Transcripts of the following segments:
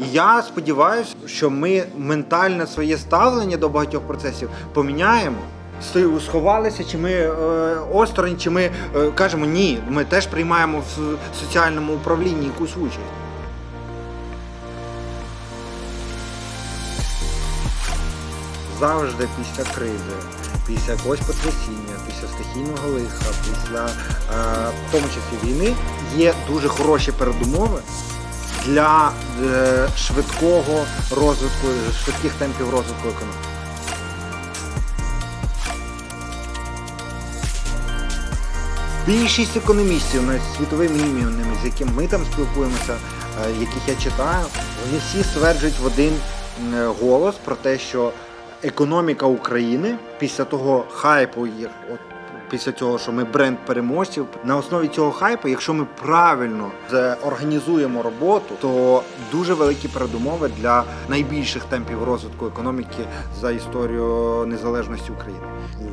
І я сподіваюся, що ми ментальне своє ставлення до багатьох процесів поміняємо. Сховалися, чи ми е, осторонь, чи ми е, кажемо ні, ми теж приймаємо в соціальному управлінні якусь участь. Завжди після кризи, після якогось потрясіння, після стихійного лиха, після е, в тому числі війни є дуже хороші передумови для е, швидкого розвитку, швидких темпів розвитку економіки. Більшість економістів, навіть світовими ім'яними, з якими ми там спілкуємося, е, яких я читаю, вони всі стверджують в один голос про те, що економіка України після того хайпу, як от після цього, що ми бренд переможців, на основі цього хайпу, якщо ми правильно організуємо роботу, то дуже великі передумови для найбільших темпів розвитку економіки за історію незалежності України.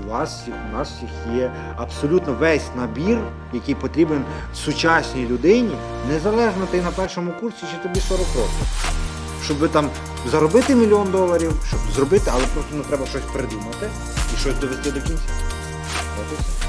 У вас у нас всіх є абсолютно весь набір, який потрібен сучасній людині, незалежно ти на першому курсі чи тобі 40 років. Щоб там заробити мільйон доларів, щоб зробити, але просто ну, треба щось придумати і щось довести до кінця. От і все.